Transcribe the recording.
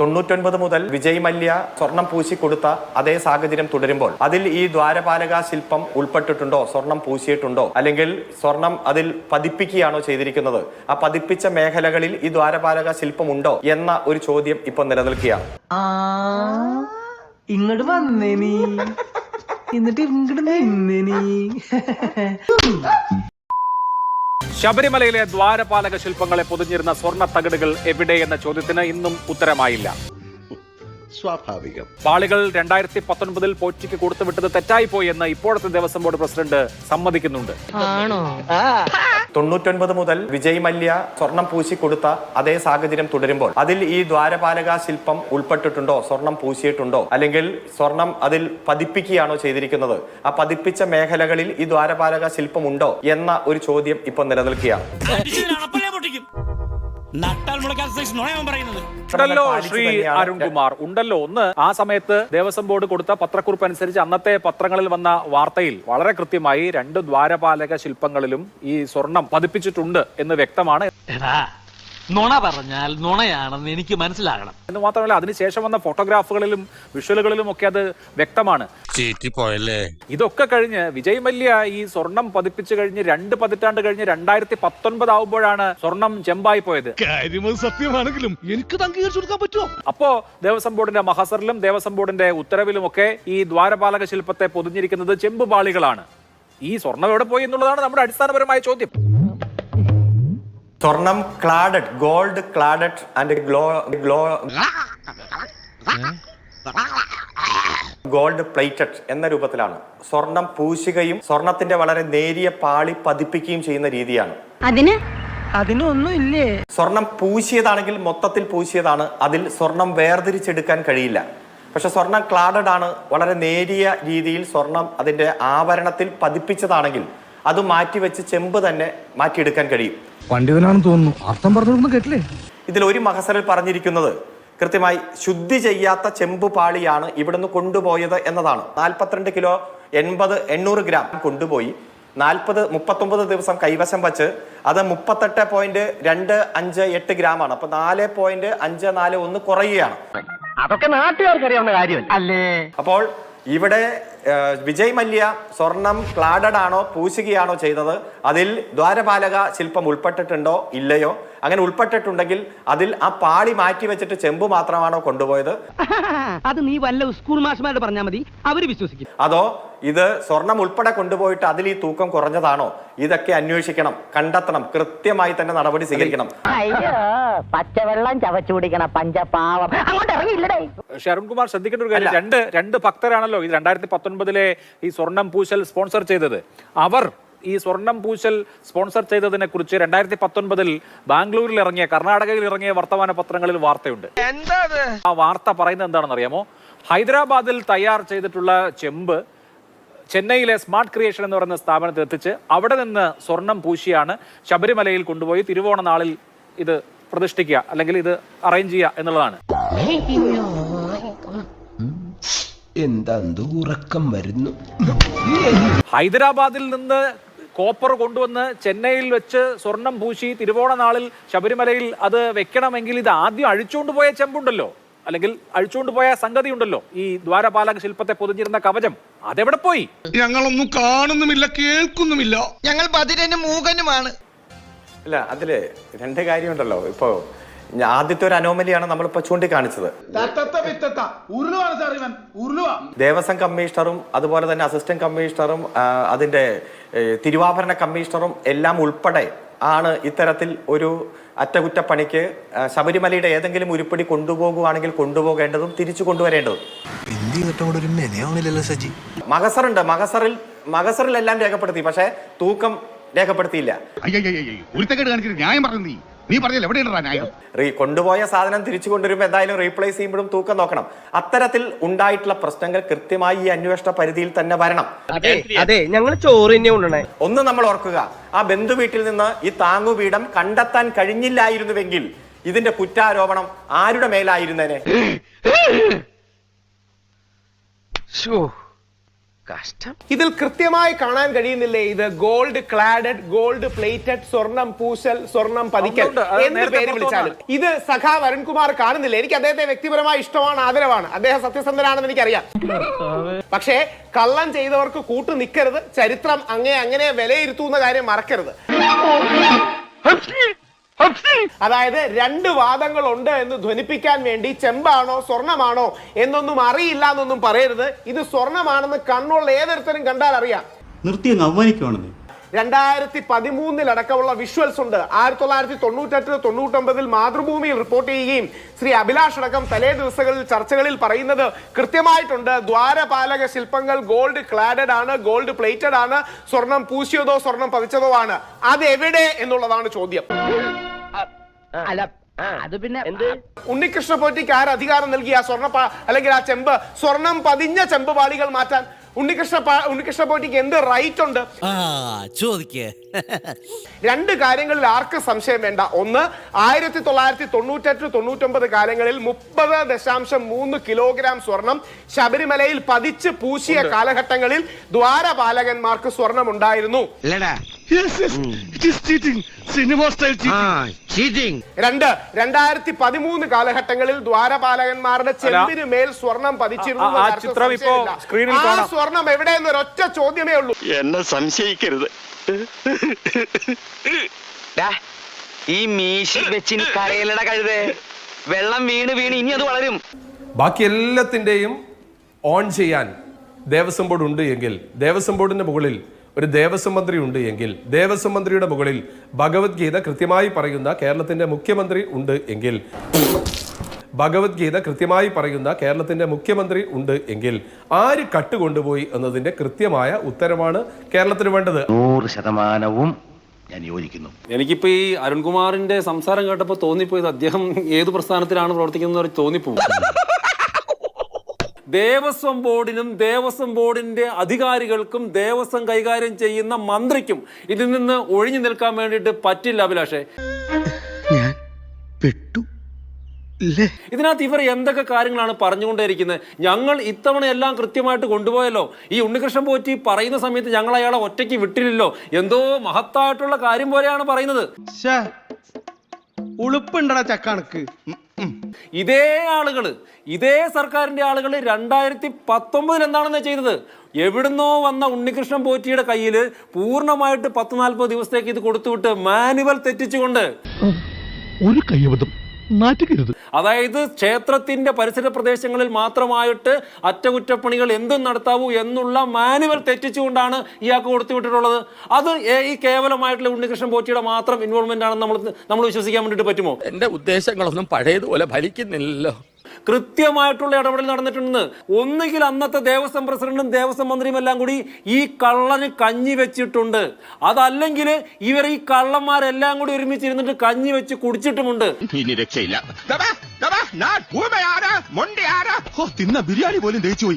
തൊണ്ണൂറ്റൊൻപത് മുതൽ വിജയ് മല്യ സ്വർണം പൂശി കൊടുത്ത അതേ സാഹചര്യം തുടരുമ്പോൾ അതിൽ ഈ ദ്വാരപാലക ശില്പം ഉൾപ്പെട്ടിട്ടുണ്ടോ? സ്വർണം പൂശിയിട്ടുണ്ടോ? അല്ലെങ്കിൽ സ്വർണം അതിൽ പതിപ്പിക്കുകയാണോ ചെയ്തിരിക്കുന്നത്? ആ പതിപ്പിച്ച മേഖലകളിൽ ഈ ദ്വാരപാലക ശില്പം ഉണ്ടോ എന്ന ഒരു ചോദ്യം ഇപ്പൊ നിലനിൽക്കുകയാണ്. ആ ഇങ്ങോട്ട് വന്നേ നീ എന്നിട്ട് ഇങ്ങോട്ട് നിന്നേ നീ ശബരിമലയിലെ ദ്വാരപാലക ശില്പങ്ങളെ പൊതിഞ്ഞിരുന്ന സ്വർണ തകിടുകൾ എവിടെ എന്ന ചോദ്യത്തിന് ഇന്നും ഉത്തരമായില്ല. സ്വാഭാവികം. പാളികൾ രണ്ടായിരത്തി പത്തൊൻപതിൽ പോറ്റിക്ക് കൊടുത്തുവിട്ടത് തെറ്റായിപ്പോയി എന്ന് ഇപ്പോഴത്തെ ദേവസ്വം ബോർഡ് പ്രസിഡന്റ് സമ്മതിക്കുന്നുണ്ട്. തൊണ്ണൂറ്റൊൻപത് മുതൽ വിജയ് മല്യ സ്വർണം പൂശി കൊടുത്ത അതേ സാഹചര്യം തുടരുമ്പോൾ അതിൽ ഈ ദ്വാരപാലക ശില്പം ഉൾപ്പെട്ടിട്ടുണ്ടോ? സ്വർണം പൂശിയിട്ടുണ്ടോ? അല്ലെങ്കിൽ സ്വർണം അതിൽ പതിപ്പിക്കുകയാണോ ചെയ്തിരിക്കുന്നത്? ആ പതിപ്പിച്ച മേഖലകളിൽ ഈ ദ്വാരപാലക ശില്പം ഉണ്ടോ എന്ന ഒരു ചോദ്യം ഇപ്പൊ നിലനിൽക്കുകയാണ്. നട്ടാൽ മുളക്കാത്ത സൈസ് നുണയാൻ പറയുന്നത്. ഉണ്ടല്ലോ ശ്രീ അരുൺകുമാർ. ഉണ്ടല്ലോ. ഒന്ന് ആ സമയത്ത് ദേവസ്വം ബോർഡ് കൊടുത്ത പത്രക്കുറിപ്പ് അനുസരിച്ച് അന്നത്തെ പത്രങ്ങളിൽ വന്ന വാർത്തയിൽ വളരെ കൃത്യമായി രണ്ട് ദ്വാരപാലക ശില്പങ്ങളിലും ഈ സ്വർണം പതിപ്പിച്ചിട്ടുണ്ട് എന്ന് വ്യക്തമാണ്. എടാ നുണ പറഞ്ഞാൽ നുണയാണെന്ന് എനിക്ക് മനസ്സിലാകണം. എന്ന് മാത്രമല്ല അതിനുശേഷം വന്ന ഫോട്ടോഗ്രാഫുകളിലും വിഷ്വലുകളിലും ഒക്കെ അത് വ്യക്തമാണ്. പോയല്ലേ ഇതൊക്കെ കഴിഞ്ഞ് വിജയ് മല്യ ഈ സ്വർണം പതിപ്പിച്ചു കഴിഞ്ഞ് രണ്ട് പതിറ്റാണ്ട് കഴിഞ്ഞ് രണ്ടായിരത്തി പത്തൊൻപത് ആവുമ്പോഴാണ് സ്വർണം ചെമ്പായി പോയത്. സത്യമാണെങ്കിലും എനിക്ക് അംഗീകരിച്ചു കൊടുക്കാൻ പറ്റുമോ? അപ്പോ ദേവസ്വം ബോർഡിന്റെ മഹസറിലും ദേവസ്വം ബോർഡിന്റെ ഉത്തരവിലും ഒക്കെ ഈ ദ്വാരപാലക ശില്പത്തെ പൊതിഞ്ഞിരിക്കുന്നത് ചെമ്പ് പാളികളാണ് ഈ സ്വർണം എവിടെ പോയി എന്നുള്ളതാണ് നമ്മുടെ അടിസ്ഥാനപരമായ ചോദ്യം. സ്വർണം cladded gold cladded and glow glow gold plated എന്ന രൂപത്തിലാണ്. സ്വർണം പൂശുകയും സ്വർണത്തിന്റെ വളരെ നേരിയ പാളി പതിപ്പിക്കുകയും ചെയ്യുന്ന രീതിയാണ്. അതിന്? അതിനൊന്നും ഇല്ലേ സ്വർണം പൂശിയതാണെങ്കിൽ മൊത്തത്തിൽ പൂശിയതാണ്. അതിൽ സ്വർണം വേർതിരിച്ചെടുക്കാൻ കഴിയില്ല. പക്ഷെ സ്വർണം ക്ലാഡഡ് ആണ്. വളരെ നേരിയ രീതിയിൽ സ്വർണം അതിന്റെ ആവരണത്തിൽ പതിപ്പിച്ചതാണെങ്കിൽ അത് മാറ്റിവെച്ച് ചെമ്പ് തന്നെ മാറ്റിയെടുക്കാൻ കഴിയും. പണ്ഡിതനാണെന്ന് തോന്നുന്നു. അർത്ഥം പറഞ്ഞൊന്നും കേട്ടില്ലേ? ഇതിൽ ഒരു മഹസറിൽ പറഞ്ഞിരിക്കുന്നത് കൃത്യമായി ശുദ്ധി ചെയ്യാത്ത ചെമ്പ് പാളിയാണ് ഇവിടുന്ന് കൊണ്ടുപോയത് എന്നതാണ്. നാൽപ്പത്തിരണ്ട് കിലോ എൺപത് എണ്ണൂറ് ഗ്രാം കൊണ്ടുപോയി. നാൽപ്പത് മുപ്പത്തൊമ്പത് ദിവസം കൈവശം വച്ച് അത് മുപ്പത്തെട്ട് പോയിന്റ് രണ്ട് അഞ്ച് എട്ട് ഗ്രാം ആണ് അപ്പൊ നാല് പോയിന്റ് അഞ്ച് നാല് ഒന്ന് കുറയുകയാണ്. അതൊക്കെ നാട്ടുകാർക്ക് അറിയാവുന്ന കാര്യമല്ല? അല്ലേ? അപ്പോൾ ഇവിടെ വിജയ് മല്യ സ്വർണം ക്ലാഡഡ് ആണോ പൂശുകയാണോ ചെയ്തത്? അതിൽ ദ്വാരപാലക ശില്പം ഉൾപ്പെട്ടിട്ടുണ്ടോ ഇല്ലയോ? അങ്ങനെ ഉൾപ്പെട്ടിട്ടുണ്ടെങ്കിൽ അതിൽ ആ പാളി മാറ്റി വെച്ചിട്ട് ചെമ്പ് മാത്രമാണോ കൊണ്ടുപോയത്? അത് നീ വല്ല സ്കൂൾ മാഷ്മാരോട് പറഞ്ഞാൽ മതി. അവർ വിശ്വസിക്കും. അതോ ഇത് സ്വർണം ഉൾപ്പെടെ കൊണ്ടുപോയിട്ട് അതിൽ ഈ തൂക്കം കുറഞ്ഞതാണോ? ഇതൊക്കെ അന്വേഷിക്കണം കണ്ടെത്തണം കൃത്യമായി തന്നെ നടപടി സ്വീകരിക്കണം. അയ്യോ പച്ചവെള്ളം ചവച്ചു കുടിക്കണ പഞ്ചപാവം. അങ്ങോട്ട് ഇറങ്ങിയില്ലേ പക്ഷെ അരുൺകുമാർ ശ്രദ്ധിക്കേണ്ട ഒരു കാര്യം രണ്ട് രണ്ട് ഭക്തരാണല്ലോ. ഇത് രണ്ടായിരത്തി പത്തൊൻപതിലെ ഈ സ്വർണം പൂശൽ സ്പോൺസർ ചെയ്തത്. അവർ ഈ സ്വർണം പൂശൽ സ്പോൺസർ ചെയ്തതിനെ കുറിച്ച് രണ്ടായിരത്തി പത്തൊൻപതിൽ ബാംഗ്ലൂരിൽ ഇറങ്ങിയ കർണാടകയിൽ ഇറങ്ങിയ വർത്തമാന പത്രങ്ങളിൽ വാർത്തയുണ്ട്. ആ വാർത്ത പറയുന്നത് എന്താണെന്ന് അറിയാമോ? ഹൈദരാബാദിൽ തയ്യാർ ചെയ്തിട്ടുള്ള ചെമ്പ് ചെന്നൈയിലെ സ്മാർട്ട് ക്രിയേഷൻ എന്ന് പറയുന്ന സ്ഥാപനത്തിൽ എത്തിച്ച് അവിടെ നിന്ന് സ്വർണം പൂശിയാണ് ശബരിമലയിൽ കൊണ്ടുപോയി തിരുവോണ നാളിൽ ഇത് പ്രതിഷ്ഠിക്കുക അല്ലെങ്കിൽ ഇത് അറേഞ്ച് ചെയ്യുക എന്നുള്ളതാണ്. എന്താ ഉറക്കം വരുന്നു? ഹൈദരാബാദിൽ നിന്ന് കോപ്പർ കൊണ്ടുവന്ന് ചെന്നൈയിൽ വെച്ച് സ്വർണം പൂശി തിരുവോണ നാളിൽ ശബരിമലയിൽ അത് വെക്കണമെങ്കിൽ ഇത് ആദ്യം അഴിച്ചുകൊണ്ട് പോയ ചെമ്പുണ്ടല്ലോ. അല്ലെങ്കിൽ അഴിച്ചുകൊണ്ട് പോയ സംഗതി ഉണ്ടല്ലോ ഈ ദ്വാരപാലക ശില്പത്തെ പൊതിഞ്ഞിരുന്ന കവചം. അതെവിടെ പോയി? ഞങ്ങളൊന്നും കാണുന്നുമില്ല കേൾക്കുന്നുമില്ല. ഞങ്ങൾ ബദിരനും മൂകനുമാണ്. അല്ല അതിൽ രണ്ട് കാര്യമുണ്ടല്ലോ. ഇപ്പോ ആദ്യത്തെ ഒരു അനോമലിയാണ് നമ്മളിപ്പോ ചൂണ്ടിക്കാണിച്ചത്. ദേവസ്വം കമ്മീഷണറും അതുപോലെ തന്നെ അസിസ്റ്റന്റ് കമ്മീഷണറും അതിന്റെ തിരുവാഭരണ കമ്മീഷണറും എല്ലാം ഉൾപ്പെടെ ആണ് ഇത്തരത്തിൽ ഒരു അറ്റകുറ്റപ്പണിക്ക് ശബരിമലയുടെ ഏതെങ്കിലും ഉരുപ്പടി കൊണ്ടുപോകുവാണെങ്കിൽ കൊണ്ടുപോകേണ്ടതും തിരിച്ചു കൊണ്ടുവരേണ്ടതും. മകസറുണ്ട്. മകസറിൽ എല്ലാം രേഖപ്പെടുത്തി. പക്ഷേ തൂക്കം രേഖപ്പെടുത്തിയില്ല. ന്യായം പറഞ്ഞു നീ. നീ പറഞ്ഞില്ല എവിടെയാണ് ന്യായം റീ കൊണ്ടുപോയ സാധനം തിരിച്ചു കൊണ്ടുവരുമ്പോൾ എന്തായാലും റീപ്ലേസ് ചെയ്യുമ്പോഴും തൂക്കം നോക്കണം. അത്തരത്തിൽ ഉണ്ടായിട്ടുള്ള പ്രശ്നങ്ങൾ കൃത്യമായി ഈ അന്വേഷണ പരിധിയിൽ തന്നെ വരണം. അതെ അതെ ഞങ്ങൾ ചോറിനെ ഒന്ന് നമ്മൾ ഓർക്കുക ആ ബന്ധു വീട്ടിൽ നിന്ന് ഈ താങ്ങുപീഠം കണ്ടെത്താൻ കഴിഞ്ഞില്ലായിരുന്നുവെങ്കിൽ ഇതിന്റെ കുറ്റാരോപണം ആരുടെ മേലായിരുന്നേനെ? കഷ്ടം. ഇതിൽ കൃത്യമായി കാണാൻ കഴിയുന്നില്ലേ? ഇത് ഗോൾഡ് ക്ലാഡഡ് ഗോൾഡ് പ്ലേറ്റഡ് സ്വർണം പൂശൽ സ്വർണം പതിക്കൽ എന്ത് പേര് വിളിച്ചാലും. ഇത് സഖാ വരുൺകുമാർ കാണുന്നില്ല? എനിക്ക് അദ്ദേഹത്തെ വ്യക്തിപരമായി ഇഷ്ടമാണ് ആദരവാണ്. അദ്ദേഹം സത്യസന്ധനാണെന്ന് എനിക്കറിയാം. പക്ഷേ കള്ളം ചെയ്തവർക്ക് കൂട്ടു നിൽക്കരുത് ചരിത്രം അങ്ങനെ അങ്ങനെ വിലയിരുത്തുന്ന കാര്യം മറക്കരുത്. അതായത് രണ്ട് വാദങ്ങളുണ്ട് എന്ന് ധ്വനിപ്പിക്കാൻ വേണ്ടി ചെമ്പാണോ സ്വർണമാണോ എന്നൊന്നും അറിയില്ല എന്നൊന്നും പറയരുത്. ഇത് സ്വർണമാണെന്ന് കണ്ണുള്ള ഏതൊരുത്തരും കണ്ടാൽ അറിയാം നിർത്തി അങ്ങ് അവമാനിക്കുവാണെന്നേ. രണ്ടായിരത്തി പതിമൂന്നിൽ അടക്കമുള്ള വിഷ്വൽസ് ഉണ്ട്. ആയിരത്തി തൊള്ളായിരത്തി തൊണ്ണൂറ്റെട്ട് തൊണ്ണൂറ്റൊമ്പതിൽ മാതൃഭൂമിയിൽ റിപ്പോർട്ട് ചെയ്യുകയും ശ്രീ അഭിലാഷ് അടക്കം തലേ ദിവസങ്ങളിൽ ചർച്ചകളിൽ പറയുന്നത് കൃത്യമായിട്ടുണ്ട്. ദ്വാരപാലക ശില്പങ്ങൾ ഗോൾഡ് ക്ലാഡഡ് ആണ് ഗോൾഡ് പ്ലേറ്റഡ് ആണ് സ്വർണം പൂശിയതോ സ്വർണം പതിച്ചതോ ആണ്. അത് എവിടെ എന്നുള്ളതാണ് ചോദ്യം. അല്ല അത് പിന്നെ എന്ത്? ഉണ്ണികൃഷ്ണ പോറ്റിക്ക് ആര് അധികാരം നൽകി ആ സ്വർണ അല്ലെങ്കിൽ ആ ചെമ്പ്? സ്വർണം പതിഞ്ഞ ചെമ്പ് പാളികൾ മാറ്റാൻ ഉണ്ണികൃഷ്ണ ഉണ്ണികൃഷ്ണ പോറ്റിക്ക് എന്ത് റൈറ്റ് ഉണ്ട്? ആ ചോദിക്കേ. രണ്ട് കാര്യങ്ങളിൽ ആർക്ക് സംശയം വേണ്ട. ഒന്ന് ആയിരത്തി തൊള്ളായിരത്തി തൊണ്ണൂറ്റെട്ട് തൊണ്ണൂറ്റൊമ്പത് കാലങ്ങളിൽ മുപ്പത് ദശാംശം മൂന്ന് കിലോഗ്രാം സ്വർണം ശബരിമലയിൽ പതിച്ച് പൂശിയ കാലഘട്ടങ്ങളിൽ ദ്വാരപാലകന്മാർക്ക് സ്വർണം ഉണ്ടായിരുന്നു രണ്ട് രണ്ടായിരത്തി പതിമൂന്ന് കാലഘട്ടങ്ങളിൽ ദ്വാരപാലകന്മാരുടെ ചെമ്പിന് മേൽ സ്വർണം പതിച്ചിരുന്നു ആ- ചിത്രം ഇപ്പോ സ്ക്രീനിൽ ആ കാണാം. സ്വർണം എവിടെയെന്ന് ഒരൊറ്റ ചോദ്യമേ ഉള്ളൂ. എന്നെ സംശയിക്കരുത്. ഈ മീശി വെച്ചിന് കരയിലട കഴുതേ. വെള്ളം വീണ് വീണ് ഇനി അത് വളരും. ബാക്കി എല്ലാത്തിന്റെയും ഓൺ ചെയ്യാൻ ദേവസ്വം ബോർഡ് ഉണ്ട് എങ്കിൽ ദേവസ്വം ബോർഡിന്റെ മുകളിൽ ഒരു ദേവസ്വം മന്ത്രി ഉണ്ട് എങ്കിൽ ദേവസ്വം മന്ത്രിയുടെ മുകളിൽ ഭഗവത്ഗീത കൃത്യമായി പറയുന്ന കേരളത്തിന്റെ മുഖ്യമന്ത്രി ഉണ്ട് എങ്കിൽ ഭഗവത്ഗീത കൃത്യമായി പറയുന്ന കേരളത്തിന്റെ മുഖ്യമന്ത്രി ഉണ്ട് എങ്കിൽ ആര് കട്ടുകൊണ്ടുപോയി എന്നതിന്റെ കൃത്യമായ ഉത്തരമാണ് കേരളത്തിന് വേണ്ടത്. നൂറ് ശതമാനവും ഞാൻ യോജിക്കുന്നു. എനിക്കിപ്പോ ഈ അരുൺകുമാറിന്റെ സംസാരം കേട്ടപ്പോൾ തോന്നിപ്പോയത് അദ്ദേഹം ഏത് പ്രസ്ഥാനത്തിലാണ് പ്രവർത്തിക്കുന്നത് തോന്നിപ്പോകും ദേവസ്വം ബോർഡിനും ദേവസ്വം ബോർഡിന്റെ അധികാരികൾക്കും ദേവസ്വം കൈകാര്യം ചെയ്യുന്ന മന്ത്രിക്കും ഇതിൽ നിന്ന് ഒഴിഞ്ഞു നിൽക്കാൻ വേണ്ടിയിട്ട് പറ്റില്ല അഭിലാഷേ. ഞാൻ പെട്ടു ഇതിനകത്ത് ഇവർ എന്തൊക്കെ കാര്യങ്ങളാണ് പറഞ്ഞുകൊണ്ടേയിരിക്കുന്നത്? ഞങ്ങൾ ഇത്തവണ എല്ലാം കൃത്യമായിട്ട് കൊണ്ടുപോയല്ലോ. ഈ ഉണ്ണികൃഷ്ണൻ പോറ്റി പറയുന്ന സമയത്ത് ഞങ്ങൾ അയാളെ ഒറ്റയ്ക്ക് വിട്ടില്ലല്ലോ. എന്തോ മഹത്തായിട്ടുള്ള കാര്യം പോലെയാണ് പറയുന്നത്. ഉളുപ്പുണ്ടടാ ചക്കണക്ക്. ഇതേ ആളുകൾ ഇതേ സർക്കാരിന്റെ ആളുകൾ രണ്ടായിരത്തി പത്തൊമ്പതിൽ എന്താണെന്ന് ചെയ്തത്? എവിടുന്നോ വന്ന ഉണ്ണികൃഷ്ണൻ പോറ്റിയുടെ കയ്യിൽ പൂർണമായിട്ട് പത്ത് നാൽപ്പത് ദിവസത്തേക്ക് ഇത് കൊടുത്തുവിട്ട് മാനുവൽ തെറ്റിച്ചുകൊണ്ട് ഒരു കയ്യബദ്ധം നാറ്റുകരുത് അതായത് ക്ഷേത്രത്തിന്റെ പരിസര പ്രദേശങ്ങളിൽ മാത്രമായിട്ട് അറ്റകുറ്റപ്പണികൾ എന്തും നടത്താവൂ എന്നുള്ള മാനുവൽ തെറ്റിച്ചുകൊണ്ടാണ് ഇയാൾക്ക് കൊടുത്തുവിട്ടിട്ടുള്ളത്. അത് ഈ കേവലമായിട്ടുള്ള ഉണ്ണികൃഷ്ണൻ പോറ്റിയുടെ മാത്രം ഇൻവോൾവ്മെന്റ് ആണെന്ന് നമ്മൾ നമ്മൾ വിശ്വസിക്കാൻ വേണ്ടിയിട്ട് പറ്റുമോ? എന്റെ ഉദ്ദേശങ്ങളൊന്നും പഴയതുപോലെ ഫലിക്കുന്നില്ലല്ലോ. കൃത്യമായിട്ടുള്ള ഇടപെടൽ നടന്നിട്ടുണ്ടെന്ന്. ഒന്നുകിൽ അന്നത്തെ ദേവസ്വം പ്രസിഡന്റും ദേവസ്വം മന്ത്രിയും എല്ലാം കൂടി ഈ കള്ളന് കഞ്ഞി വെച്ചിട്ടുണ്ട്. അതല്ലെങ്കിൽ ഇവർ ഈ കള്ളന്മാരെല്ലാം കൂടി ഒരുമിച്ചിരുന്നിട്ട് കഞ്ഞി വെച്ച് കുടിച്ചിട്ടുമുണ്ട്. ഇനി രക്ഷയില്ല. തിന്ന ബിരിയാണി പോലും ദഹിച്ചു പോയി